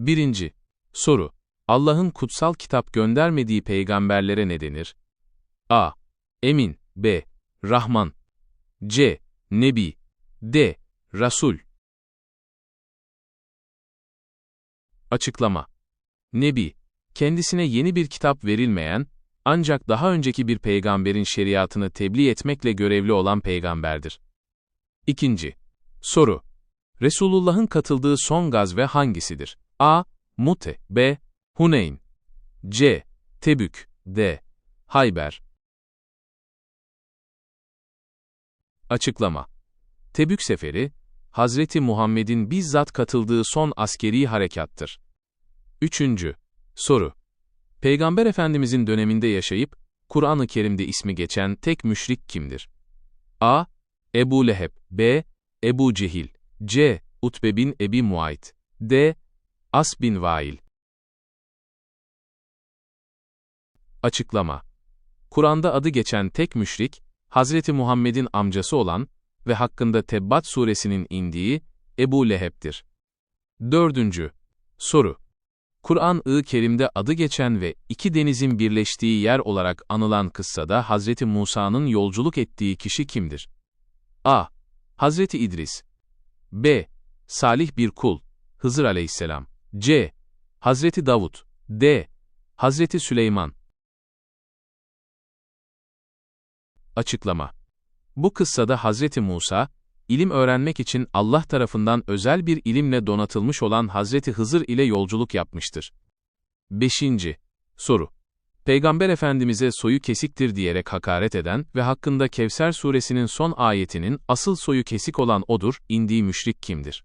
1. Soru. Allah'ın kutsal kitap göndermediği peygamberlere ne denir? A. Emin B. Rahman C. Nebi D. Rasul Açıklama Nebi, kendisine yeni bir kitap verilmeyen, ancak daha önceki bir peygamberin şeriatını tebliğ etmekle görevli olan peygamberdir. İkinci. Soru. Resulullah'ın katıldığı son gazve hangisidir? A. Mute B. Huneyn C. Tebük D. Hayber Açıklama Tebük seferi, Hazreti Muhammed'in bizzat katıldığı son askeri harekattır. Üçüncü. Soru. Peygamber Efendimizin döneminde yaşayıp, Kur'an-ı Kerim'de ismi geçen tek müşrik kimdir? A. Ebu Leheb B. Ebu Cehil C. Utbe bin Ebi Muayt D. As bin Vail Açıklama Kur'an'da adı geçen tek müşrik, Hazreti Muhammed'in amcası olan ve hakkında Tebbat suresinin indiği Ebu Leheb'dir. Dördüncü. Soru. Kur'an-ı Kerim'de adı geçen ve iki denizin birleştiği yer olarak anılan kıssada Hazreti Musa'nın yolculuk ettiği kişi kimdir? A. Hazreti İdris B. Salih bir kul, Hızır aleyhisselam C. Hazreti Davut D. Hazreti Süleyman Açıklama Bu kıssada Hazreti Musa, ilim öğrenmek için Allah tarafından özel bir ilimle donatılmış olan Hazreti Hızır ile yolculuk yapmıştır. 5. Soru Peygamber Efendimiz'e soyu kesiktir diyerek hakaret eden ve hakkında Kevser suresinin son ayetinin asıl soyu kesik olan odur, indiği müşrik kimdir?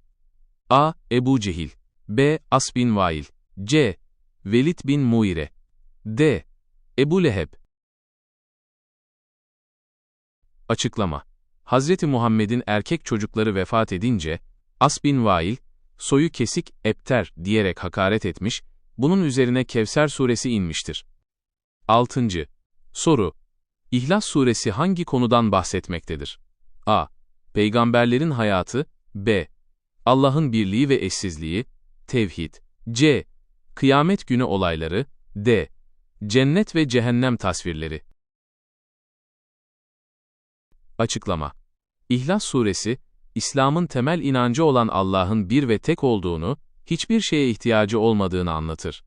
A. Ebu Cehil B. As bin Vail C. Velid bin Muire D. Ebu Leheb Açıklama Hazreti Muhammed'in erkek çocukları vefat edince, As bin Vail, soyu kesik epter diyerek hakaret etmiş, bunun üzerine Kevser suresi inmiştir. 6. Soru. İhlas suresi hangi konudan bahsetmektedir? A. Peygamberlerin hayatı B. Allah'ın birliği ve eşsizliği Tevhid C. Kıyamet günü olayları D. Cennet ve cehennem tasvirleri Açıklama İhlas suresi, İslam'ın temel inancı olan Allah'ın bir ve tek olduğunu, hiçbir şeye ihtiyacı olmadığını anlatır.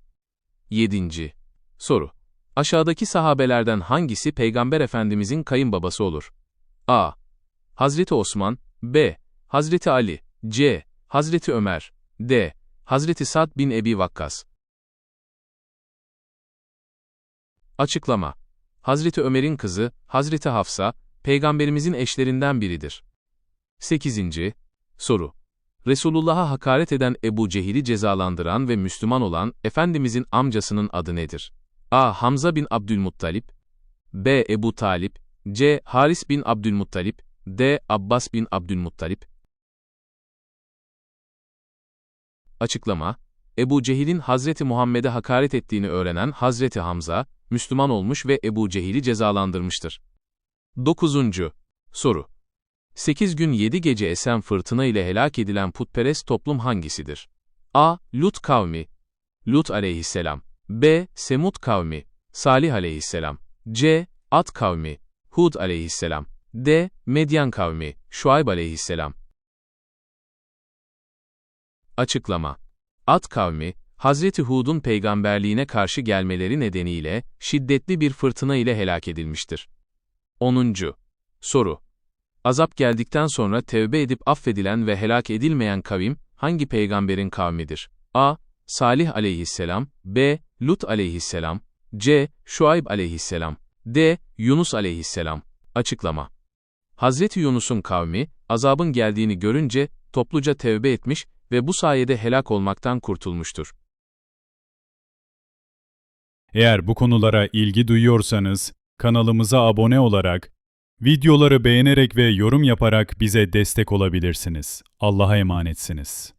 7. Soru Aşağıdaki sahabelerden hangisi Peygamber Efendimizin kayınbabası olur? A. Hazreti Osman B. Hazreti Ali C. Hazreti Ömer D. Hazreti Sad bin Ebi Vakkas Açıklama Hazreti Ömer'in kızı, Hazreti Hafsa, Peygamberimizin eşlerinden biridir. 8. Soru Resulullah'a hakaret eden Ebu Cehil'i cezalandıran ve Müslüman olan Efendimizin amcasının adı nedir? A. Hamza bin Abdülmuttalip B. Ebu Talip C. Haris bin Abdülmuttalip D. Abbas bin Abdülmuttalip Açıklama Ebu Cehil'in Hazreti Muhammed'e hakaret ettiğini öğrenen Hazreti Hamza, Müslüman olmuş ve Ebu Cehil'i cezalandırmıştır. 9. Soru 8 gün 7 gece esen fırtına ile helak edilen putperest toplum hangisidir? A. Lut kavmi Lut aleyhisselam B. Semud kavmi, Salih aleyhisselam. C. At kavmi, Hud aleyhisselam. D. Medyan kavmi, Şuayb aleyhisselam. Açıklama At kavmi, Hazreti Hud'un peygamberliğine karşı gelmeleri nedeniyle şiddetli bir fırtına ile helak edilmiştir. 10. Soru Azap geldikten sonra tevbe edip affedilen ve helak edilmeyen kavim, hangi peygamberin kavmidir? A. Salih aleyhisselam, B. Lut aleyhisselam, C. Şuayb aleyhisselam, D. Yunus aleyhisselam. Açıklama Hazreti Yunus'un kavmi, azabın geldiğini görünce, topluca tevbe etmiş ve bu sayede helak olmaktan kurtulmuştur. Eğer bu konulara ilgi duyuyorsanız, kanalımıza abone olarak, videoları beğenerek ve yorum yaparak bize destek olabilirsiniz. Allah'a emanetsiniz.